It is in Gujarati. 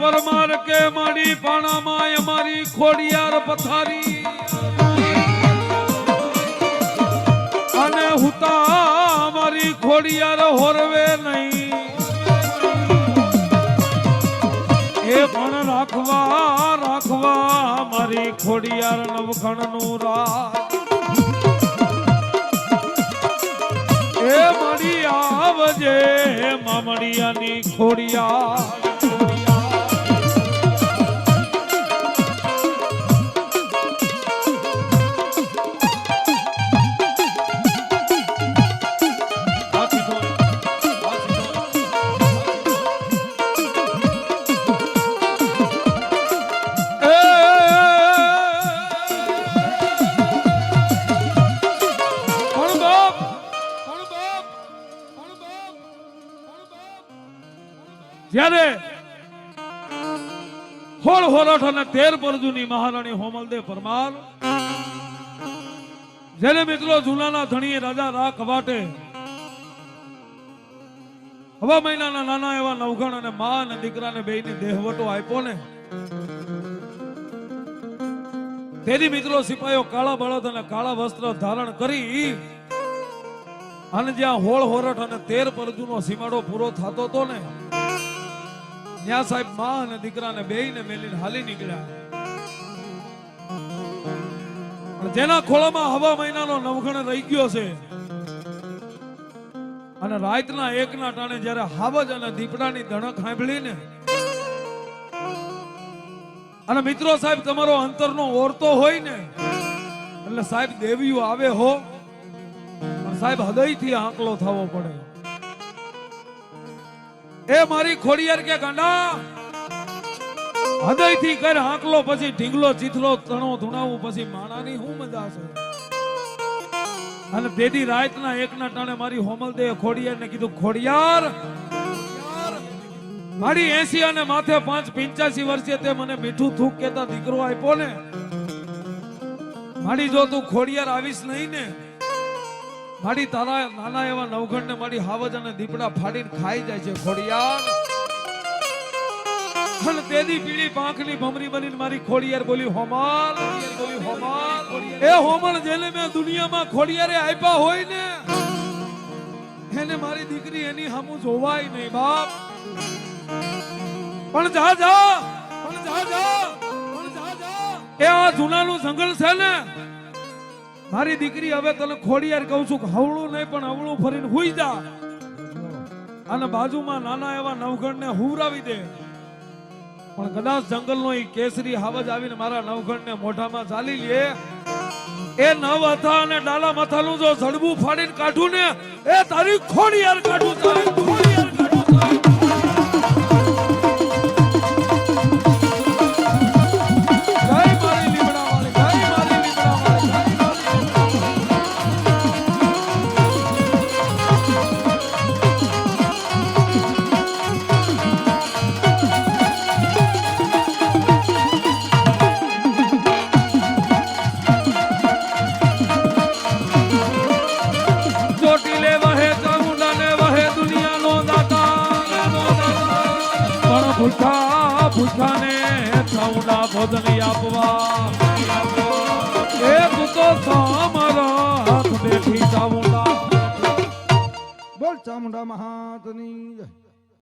પરમાર કે માડી પાણામાં અમારી ખોડિયાર પથારી. અને હુતા અમારી ખોડિયાર હોરવે નહીં. એ પણ રાખવા રાખવા મારી ખોડિયાર નવખણનું રાજ. એ મળી આવજે મામડિયાની ખોડિયાર. જ્યારે હોળ હોરઠ અને તેર પરજુની મહારાણી હોમલદેવ પરમાર, જેને મિત્રો જુનાના ધણીએ રાજા રા કવાટે હવા મહિનાના નાના એવા નવગણ અને મા અને દીકરાને બેયને દેહવટો આપ્યો ને, તેની મિત્રો સિપાહીઓ કાળા બળદ અને કાળા વસ્ત્ર ધારણ કરી, અને જ્યાં હોળ હોરઠ અને તેર પરજુનો સીમાડો પૂરો થતો હતો ને ત્યાં સાહેબ મા અને દીકરાને બેયને મેલીને હાલી નીકળ્યા. જેના ખોળામાં હવા મહિનાનો નવગણ રહી ગયો છે, અને રાતના એકના ટાણે જ્યારે હાવજ અને દીપડાની ધણક સાંભળીને, અને મિત્રો સાહેબ, તમારો અંતરનો ઓરતો હોય ને, એટલે સાહેબ દેવીઓ આવે હો સાહેબ હૃદયથી આંકલો થવો પડે. એ મારી ખોડિયાર કે ગાંડા, હૃદયથી કર આંકલો પછી ઢીંગલો, ચીથલો તણો ધુણાવું, પછી માણાની હું મજા છે અને તેથી રાતના એકના ટાણે મારી હોમલદેવ ખોડિયાર ને કીધું, ખોડિયાર, મારી એસી અને માથે પાંચ પિંચાસી વર્ષે તે મને મીઠું થૂક કેતા દીકરો આપ્યો ને. મારી જો તું ખોડિયાર આવીશ નહીં ને મારી તારા નાના એવા નવઘણ ને મારી હાવજ અને દીપડા ફાડીને ખાઈ જાય છે, ખોડિયાર. અને તેદી પીળી પાંખની ભમરી બનીને મારી ખોડિયાર બોલી, હોમાલ બોલી, હોમાલ એ હોમણ જેને મેં દુનિયામાં ખોડિયારે આપ્યા હોય ને, એને મારી દીકરી એની હામુ જોવાય નહીં, બાપ. પણ જા જા, પણ જા જા, પણ જા જા. એ આ જૂનાનું જંગલ છે ને મારી દીકરી હવે તને ખોડિયાર કહું છું હવળું નહીં, પણ હવળું ફરીને હુઈ જા. અને બાજુમાં નાના એવા નવગણને હુવરાવી દે. પણ કદાચ જંગલનો એ કેસરી હાવજ આવીને મારા નવગણને મોઢામાં ચાલી લે. એ નવ હતા અને ડાલા માથાનું જો ઝડબું ફાડીને કાઢું ને, એ તારી ખોડિયાર કાઢું તારી. ચામુંડા ભોજન આપવા એક તો સામરા હાથ બેઠી ચામુંડા બોલ ચામુંડા મહાતની જય.